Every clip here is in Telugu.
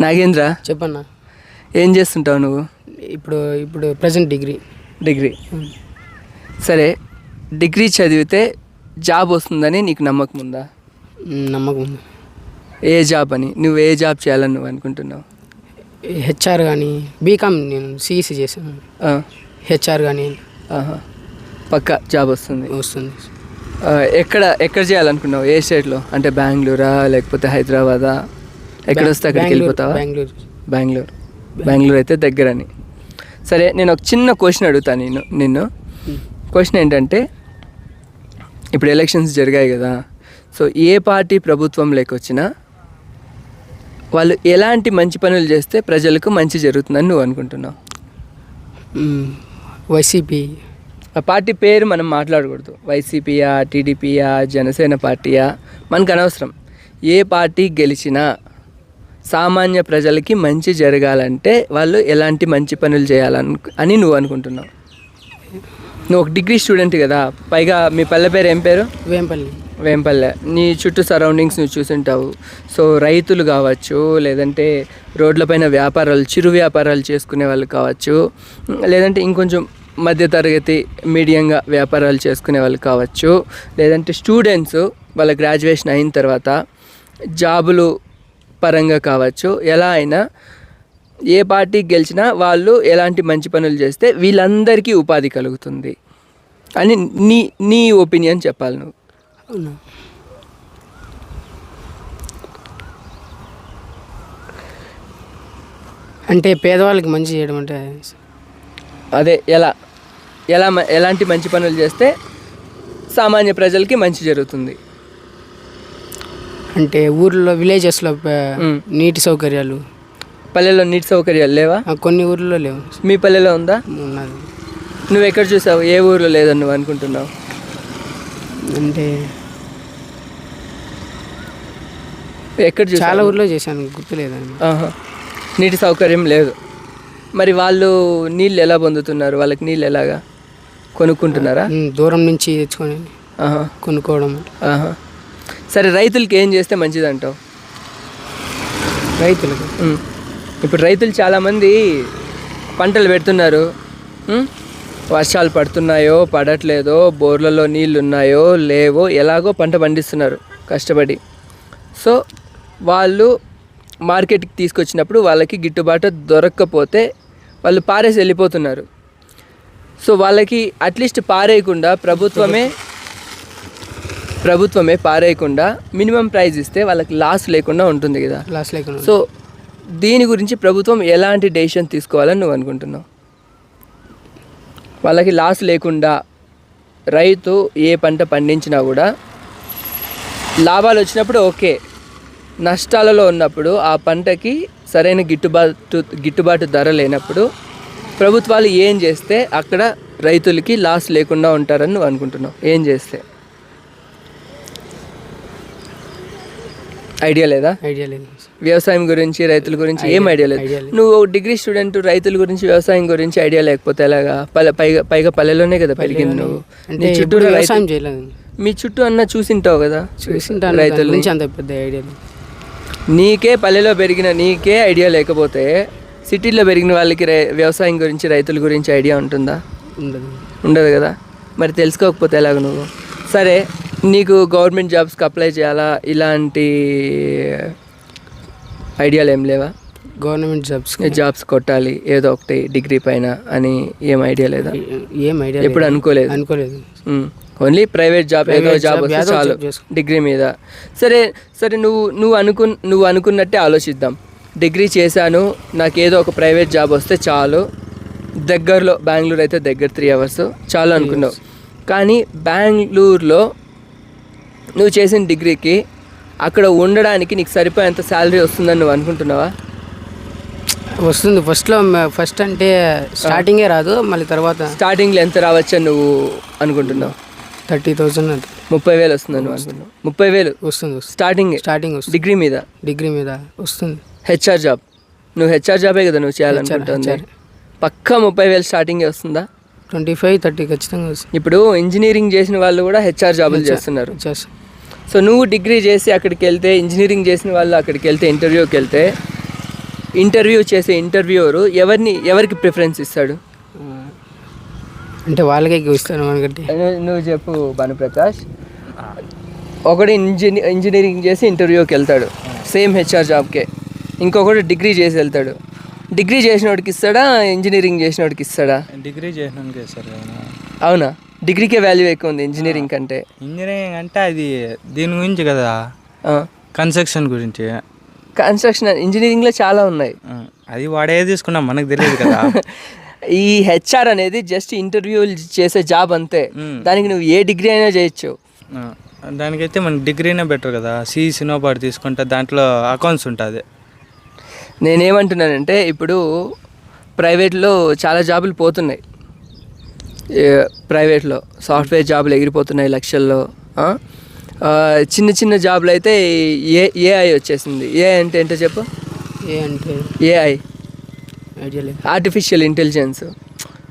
నాగేంద్ర? చెప్పన్నా. ఏం చేస్తుంటావు నువ్వు? ఇప్పుడు ఇప్పుడు ప్రజెంట్ డిగ్రీ. డిగ్రీ సరే డిగ్రీ చదివితే జాబ్ వస్తుందని నీకు నమ్మకం ఉందా? నమ్మకం ఉంది. ఏ జాబ్ అని? నువ్వు ఏ జాబ్ చేయాలని నువ్వు అనుకుంటున్నావు? హెచ్ఆర్ కానీ బీకామ్ నేను సిఈసి చేశాను. హెచ్ఆర్ కానీ. పక్కా జాబ్ వస్తుంది. వస్తుంది. ఎక్కడ ఎక్కడ చేయాలనుకున్నావు? ఏ స్టేట్లో? అంటే బెంగళూరా లేకపోతే హైదరాబాదా? ఎక్కడ వస్తే అక్కడికి వెళ్ళిపోతావా? బెంగళూరు. బెంగళూరు. బెంగళూరు. అయితే దగ్గరని. సరే నేను ఒక చిన్న క్వశ్చన్ అడుగుతాను నేను నిన్ను. క్వశ్చన్ ఏంటంటే ఇప్పుడు ఎలక్షన్స్ జరిగాయి కదా సో ఏ పార్టీ ప్రభుత్వంలోకి వచ్చినా వాళ్ళు ఎలాంటి మంచి పనులు చేస్తే ప్రజలకు మంచి జరుగుతుందని నువ్వు అనుకుంటున్నావు? వైసీపీ. ఆ పార్టీ పేరు మనం మాట్లాడకూడదు. వైసీపీయా టీడీపీయా జనసేన పార్టీయా మనకు అనవసరం. ఏ పార్టీ గెలిచినా సామాన్య ప్రజలకి మంచి జరగాలంటే వాళ్ళు ఎలాంటి మంచి పనులు చేయాలను అని నువ్వు అనుకుంటున్నావు. నువ్వు ఒక డిగ్రీ స్టూడెంట్ కదా పైగా మీ పల్లె పేరు ఏం పేరు? వేంపల్లి. వేంపల్లె. నీ చుట్టూ సరౌండింగ్స్ నువ్వు చూసుంటావు. సో రైతులు కావచ్చు లేదంటే రోడ్లపైన వ్యాపారాలు చిరు వ్యాపారాలు చేసుకునే వాళ్ళు కావచ్చు లేదంటే ఇంకొంచెం మధ్యతరగతి మీడియంగా వ్యాపారాలు చేసుకునే వాళ్ళు కావచ్చు లేదంటే స్టూడెంట్స్ వాళ్ళ గ్రాడ్యుయేషన్ అయిన తర్వాత జాబులు పరంగా కావచ్చు ఎలా అయినా ఏ పార్టీ గెలిచినా వాళ్ళు ఎలాంటి మంచి పనులు చేస్తే వీళ్ళందరికీ ఉపాధి కలుగుతుంది అని నీ నీ ఒపీనియన్ చెప్పాలి నువ్వు. అవునా. అంటే పేదవాళ్ళకి మంచి చేయడం అంటే అదే ఎలా ఎలా ఎలాంటి మంచి పనులు చేస్తే సామాన్య ప్రజలకి మంచి జరుగుతుంది. అంటే ఊర్లో విలేజెస్లో. నీటి సౌకర్యాలు. పల్లెల్లో నీటి సౌకర్యాలు లేవా? కొన్ని ఊర్లో లేవు. మీ పల్లెలో ఉందా? ఉన్నది. నువ్వు ఎక్కడ చూసావు? ఏ ఊర్లో లేదని నువ్వు అనుకుంటున్నావు? అంటే ఎక్కడ చాలా ఊర్లో చేశాను గుర్తులేదండి ఆహా. నీటి సౌకర్యం లేదు. మరి వాళ్ళు నీళ్ళు ఎలా పొందుతున్నారు? వాళ్ళకి నీళ్ళు ఎలాగా కొనుక్కుంటున్నారా? దూరం నుంచి తెచ్చుకొని ఆహా. కొనుక్కోవడం. ఆహా. సరే రైతులకి ఏం చేస్తే మంచిది అంటావు రైతులకు. ఇప్పుడు రైతులు చాలామంది పంటలు పెడుతున్నారు. వర్షాలు పడుతున్నాయో పడట్లేదో బోర్లలో నీళ్ళు ఉన్నాయో లేవో ఎలాగో పంట పండిస్తున్నారు కష్టపడి. సో వాళ్ళు మార్కెట్కి తీసుకొచ్చినప్పుడు వాళ్ళకి గిట్టుబాటు దొరక్కపోతే వాళ్ళు పారేసి వెళ్ళిపోతున్నారు. సో వాళ్ళకి అట్లీస్ట్ పారేయకుండా ప్రభుత్వమే ప్రభుత్వమే పారేయకుండా మినిమం ప్రైస్ ఇస్తే వాళ్ళకి లాస్ లేకుండా ఉంటుంది కదా. క్లాస్ లేకుండా సో దీని గురించి ప్రభుత్వం ఎలాంటి డెసిషన్ తీసుకోవాలని నువ్వు అనుకుంటున్నావు? వాళ్ళకి లాస్ లేకుండా రైతు ఏ పంట పండించినా కూడా లాభాలు వచ్చినప్పుడు ఓకే. నష్టాలలో ఉన్నప్పుడు ఆ పంటకి సరైన గిట్టుబాటు గిట్టుబాటు ధర లేనప్పుడు ప్రభుత్వాలు ఏం చేస్తే అక్కడ రైతులకి లాస్ లేకుండా ఉంటారని నువ్వు అనుకుంటున్నావు? ఏం చేస్తే? ఐడియా లేదా? ఐడియా లేదు వ్యవసాయం గురించి రైతుల గురించి ఏం ఐడియా లేదు. నువ్వు డిగ్రీ స్టూడెంట్ రైతుల గురించి వ్యవసాయం గురించి ఐడియా లేకపోతే ఎలాగా? పల్లె పైగా పైగా పల్లెలోనే కదా పెరిగింది నువ్వు. నీ చుట్టూ వ్యవసాయం చేయలేదు. మీ చుట్టూ అన్న చూసింటావు కదా? చూసింటాను దాని రైతుల్ని. గురించి అంత పెద్ద ఐడియా నీకే పల్లెలో పెరిగిన నీకే ఐడియా లేకపోతే సిటీలో పెరిగిన వాళ్ళకి రై- వ్యవసాయం గురించి రైతుల గురించి ఐడియా ఉంటుందా? ఉండదు. ఉండదు కదా? మరి తెలుసుకోకపోతే ఎలాగ నువ్వు? సరే నీకు గవర్నమెంట్ జాబ్స్కి అప్లై చేయాలా? ఇలాంటి ఐడియాలు ఏం లేవా? గవర్నమెంట్ జాబ్స్ జాబ్స్ కొట్టాలి ఏదో ఒకటి డిగ్రీ పైన అని ఏం ఐడియా లేదా? ఏం ఐడియా ఎప్పుడు లేదు. అనుకోలేదు. అనుకోలేదు. ఓన్లీ ప్రైవేట్ జాబ్ ఏదో జాబ్ వస్తే చాలు. డిగ్రీ మీద. సరే సరే నువ్వు నువ్వు అనుకు నువ్వు అనుకున్నట్టే ఆలోచిద్దాం. డిగ్రీ చేశాను నాకు ఏదో ఒక ప్రైవేట్ జాబ్ వస్తే చాలు. దగ్గరలో బెంగళూరు అయితే దగ్గర త్రీ అవర్స్ చాలు అనుకున్నావు. కానీ బెంగళూరులో నువ్వు చేసిన డిగ్రీకి అక్కడ ఉండడానికి నీకు సరిపోయేంత శాలరీ వస్తుందని నువ్వు అనుకుంటున్నావా? వస్తుంది. ఫస్ట్లో ఫస్ట్ అంటే స్టార్టింగే రాదు మళ్ళీ తర్వాత స్టార్టింగ్లో ఎంత రావచ్చని నువ్వు అనుకుంటున్నావు? థర్టీ థౌజండ్ అంటే ముప్పై వేలు వస్తుందని నువ్వు అనుకుంటున్నావు. ముప్పై వేలు? వస్తుంది వస్తుంది. స్టార్టింగ్ స్టార్టింగ్ వస్తుంది. డిగ్రీ మీద? డిగ్రీ మీద వస్తుంది. హెచ్ఆర్ జాబ్ నువ్వు హెచ్ఆర్ జాబే కదా నువ్వు చేయాలనుకుంటుంది. పక్కా ముప్పై వేలు స్టార్టింగే వస్తుందా? ట్వంటీ ఫైవ్ థర్టీ ఖచ్చితంగా వస్తుంది. ఇప్పుడు ఇంజనీరింగ్ చేసిన వాళ్ళు కూడా హెచ్ఆర్ జాబులు చేస్తున్నారు. చేస్తాం సో నువ్వు డిగ్రీ చేసి అక్కడికి వెళ్తే ఇంజనీరింగ్ చేసిన వాళ్ళు అక్కడికి వెళ్తే ఇంటర్వ్యూకి వెళ్తే ఇంటర్వ్యూ చేసే ఇంటర్వ్యూవరు ఎవరిని ఎవరికి ప్రిఫరెన్స్ ఇస్తాడు? అంటే వాళ్ళకే ఇస్తాను మనకంటే నువ్వు- చెప్పు భానుప్రకాష్. ఒకడు ఇంజనీ ఇంజనీరింగ్ చేసి ఇంటర్వ్యూకి వెళ్తాడు. సేమ్ హెచ్ఆర్ జాబ్కే. ఇంకొకడు డిగ్రీ చేసి వెళ్తాడు. డిగ్రీ చేసినోడికి ఇస్తాడా ఇంజనీరింగ్ చేసినోడికి ఇస్తాడా? డిగ్రీ చేసినాకే సార్ అవునా? డిగ్రీకే వాల్యూ ఎక్కువ ఉంది ఇంజనీరింగ్ కంటే. ఇంజనీరింగ్ అంటే అది దీని గురించి కదా. కన్స్ట్రక్షన్ గురించి. కన్స్ట్రక్షన్ ఇంజనీరింగ్లో చాలా ఉన్నాయి. అది వాడే తీసుకున్నాం మనకు తెలియదు కదా. ఈ హెచ్ఆర్ అనేది జస్ట్ ఇంటర్వ్యూ చేసే జాబ్ అంతే. దానికి నువ్వు ఏ డిగ్రీ అయినా చేయొచ్చు. దానికైతే మనకి డిగ్రీనే బెటర్ కదా. సిఈ సినోపాటి తీసుకుంటే దాంట్లో అకౌంట్స్ ఉంటుంది. నేనేమంటున్నానంటే ఇప్పుడు ప్రైవేట్లో చాలా జాబులు పోతున్నాయి. ప్రైవేట్లో సాఫ్ట్వేర్ జాబులు ఎగిరిపోతున్నాయి లక్షల్లో చిన్న చిన్న జాబులు అయితే ఏ ఏఐ వచ్చేసింది. ఏ అంటే ఏంటో చెప్పు. ఏ అంటే ఏఐ ఆర్టిఫిషియల్ ఇంటెలిజెన్స్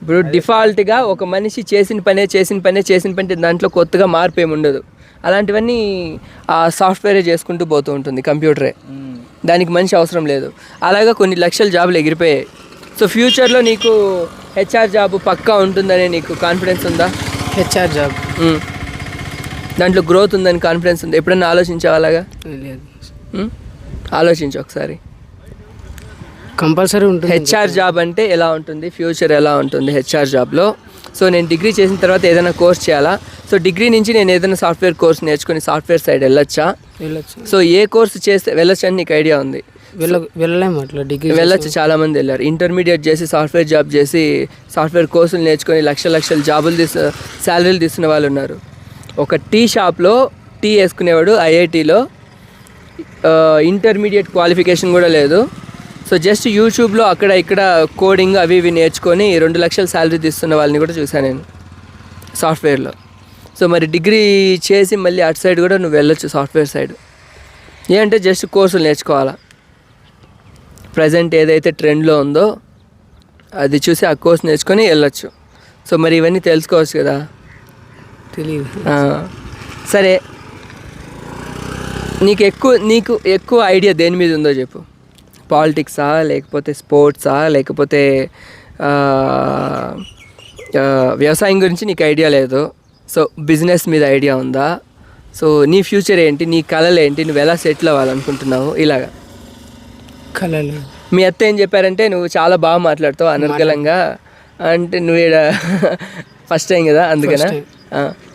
ఇప్పుడు డిఫాల్ట్గా ఒక మనిషి చేసిన పనే చేసిన పనే చేసిన పని దాంట్లో కొత్తగా మార్పు ఏమి ఉండదు. అలాంటివన్నీ ఆ సాఫ్ట్వేరే చేసుకుంటూ పోతూ ఉంటుంది కంప్యూటరే. దానికి మనిషి అవసరం లేదు. అలాగా కొన్ని లక్షల జాబులు ఎగిరిపోయాయి. సో ఫ్యూచర్లో నీకు హెచ్ఆర్ జాబ్ పక్కా ఉంటుందనే నీకు కాన్ఫిడెన్స్ ఉందా? HR job. దాంట్లో గ్రోత్ ఉందని కాన్ఫిడెన్స్ ఉంది? ఎప్పుడన్నా ఆలోచించావా అలాగా? లేదు? ఆలోచించు ఒకసారి. కంపల్సరీ ఉంటుంది. హెచ్ఆర్ జాబ్ అంటే ఎలా ఉంటుంది? ఫ్యూచర్ ఎలా ఉంటుంది హెచ్ఆర్ జాబ్లో సో నేను డిగ్రీ చేసిన తర్వాత ఏదైనా కోర్స్ చేయాలా? సో డిగ్రీ నుంచి నేను ఏదైనా సాఫ్ట్వేర్ కోర్స్ నేర్చుకుని సాఫ్ట్వేర్ సైడ్ వెళ్ళొచ్చా? వెళ్ళొచ్చు. సో ఏ కోర్స్ చేస్తే వెళ్ళొచ్చు అని నీకు ఐడియా ఉంది? వెళ్ళ వెళ్ళలేము అట్లా డిగ్రీ వెళ్ళొచ్చు చాలా మంది వెళ్ళారు. ఇంటర్మీడియట్ చేసి సాఫ్ట్వేర్ జాబ్ చేసి సాఫ్ట్వేర్ కోర్సులు నేర్చుకొని లక్షల లక్షల జాబులు తీసు శాలరీలు తీస్తున్న వాళ్ళు ఉన్నారు. ఒక టీ షాప్లో టీ వేసుకునేవాడు ఐఐటీలో. ఇంటర్మీడియట్ క్వాలిఫికేషన్ కూడా లేదు. సో జస్ట్ యూట్యూబ్లో అక్కడ ఇక్కడ కోడింగ్ అవి ఇవి నేర్చుకొని రెండు లక్షల శాలరీ తీస్తున్న వాళ్ళని కూడా చూశాను నేను. సాఫ్ట్వేర్లో సో మరి డిగ్రీ చేసి మళ్ళీ అటు సైడ్ కూడా నువ్వు వెళ్ళొచ్చు సాఫ్ట్వేర్ సైడ్ ఏంటంటే జస్ట్ కోర్సులు నేర్చుకోవాలా? ప్రజెంట్ ఏదైతే ట్రెండ్లో ఉందో అది చూసి ఆ కోర్స్ నేర్చుకొని వెళ్ళొచ్చు. సో మరి ఇవన్నీ తెలుసుకోవచ్చు కదా? తెలియదు సరే. నీకు ఎక్కువ నీకు ఎక్కువ ఐడియా దేని మీద ఉందో చెప్పు. పాలిటిక్సా లేకపోతే స్పోర్ట్సా లేకపోతే వ్యవసాయం గురించి నీకు ఐడియా లేదు. సో బిజినెస్ మీద ఐడియా ఉందా? సో నీ ఫ్యూచర్ ఏంటి? నీ కళలు ఏంటి? నువ్వు ఎలా సెటిల్ అవ్వాలనుకుంటున్నావు? ఇలాగా. కలలు మీ అత్త ఏం చెప్పారంటే నువ్వు చాలా బాగా మాట్లాడుతావు అనర్గళంగా. అంటే నువ్వు ఈడ ఫస్ట్ టైం కదా అందుకనా?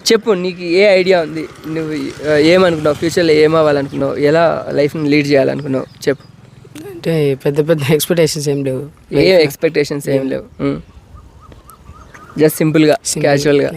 చెప్పు నీకు ఏ ఐడియా ఉంది? నువ్వు ఏమనుకున్నావు? ఫ్యూచర్లో ఏమవ్వాలనుకున్నావు? ఎలా లైఫ్ని లీడ్ చేయాలనుకున్నావు? చెప్పు. అంటే పెద్ద పెద్ద ఎక్స్పెక్టేషన్స్ ఏం లేవు. ఏ ఎక్స్పెక్టేషన్స్ ఏం లేవు? జస్ట్ సింపుల్గా క్యాజువల్గా.